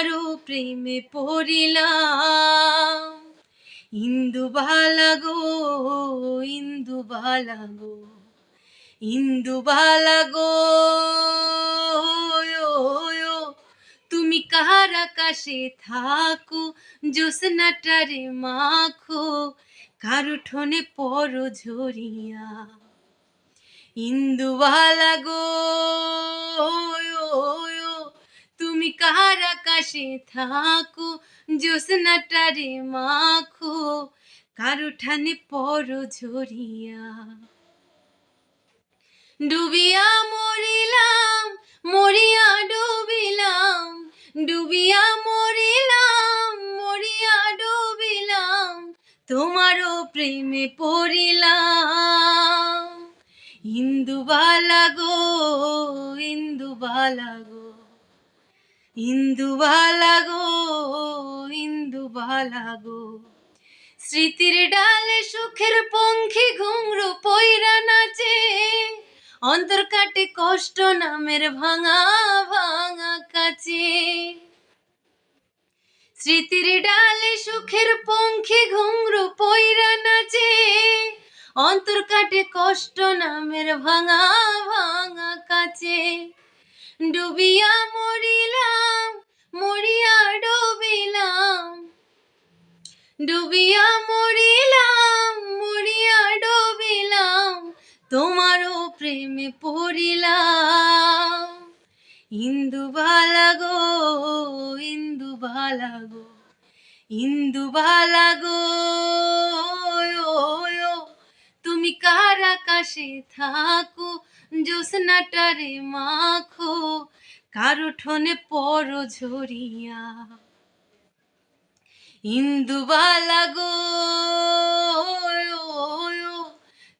তোমারও প্রেমে পড়িলাম। ইন্দু বালাগো ইন্দু বালাগো ইন্দু বালাগো তুমি কার আকাশে থাকো জ্যোৎস্নাটারে মাখো, কারু ঠোনে পর ঝরিয়া। ইন্দু ইন্দুবালা গো আকাশে থাকো জ্যোৎস্নাটারে মাখো, কারু ঠানে পর ঝরিয়া। ডুবিয়া মরিলাম, মরিয়া ডুবিলাম, ডুবিয়া মরিলাম, মরিয়া ডুবিলাম, তোমারও প্রেমে পড়িলাম। ইন্দুবালা গো ইন্দুবালা গো। ইন্দুবালা গো ইন্দুবালা গো স্মৃতির ডালে সুখের পঙ্খী ঘুংরু পইরা নাচে। অন্তর কাটে কষ্ট নামের ভাঙা ভাঙা কাছে। স্মৃতির ডালে সুখের পঙ্খী ঘুংরু পইরা নাচে। অন্তর কাটে কষ্ট নামের ভাঙা ভাঙা কাছে। ডুবিয়া ডুবিয়া মরিলাম, মরিয়া ডুবিলাম, তোমারও প্রেমে পড়িলাম। ইন্দু বালাগো ইন্দু ভালা গো ইন্দু বালাগো তুমি কার আকাশে থাকো, জ্যোৎস্নাটারে মাখো, কারও ঠোনে পর ঝরিয়া। ইন্দুবালা গো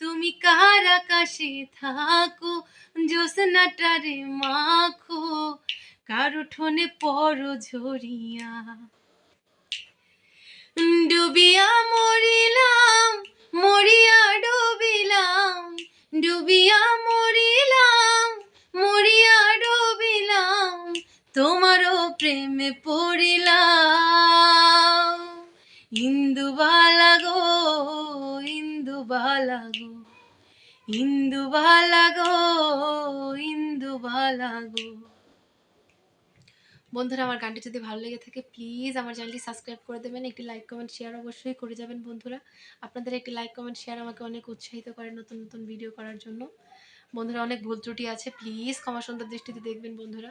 তুমি কার আকাশে থাকো, জ্যোৎস্নাটারে মাখো, কারও ঠোনে পর ঝরিয়া। ডুবিয়া মরিলাম, মরিয়া ডুবিলাম, ডুবিয়া মরিলাম, মরিয়া ডুবিলাম, তোমারও প্রেমে পড়িলাম। ইন্দুবালা গো ইন্দুবালা গো ইন্দুবালা গো ইন্দুবালা গো বন্ধুরা, আমার গানটি যদি ভালো লেগে থাকে প্লিজ আমার চ্যানেলটি সাবস্ক্রাইব করে দেবেন। একটি লাইক কমেন্ট শেয়ার অবশ্যই করে যাবেন বন্ধুরা। আপনাদের একটি লাইক কমেন্ট শেয়ার আমাকে অনেক উৎসাহিত করে নতুন নতুন ভিডিও করার জন্য। বন্ধুরা, অনেক ভুল ত্রুটি আছে প্লিজ ক্ষমা সুন্দর দৃষ্টিতে দেখবেন বন্ধুরা।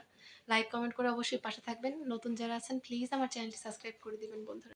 লাইক কমেন্ট করে অবশ্যই পাশে থাকবেন। নতুন যারা আছেন প্লিজ আমার চ্যানেলটি সাবস্ক্রাইব করে দেবেন বন্ধুরা।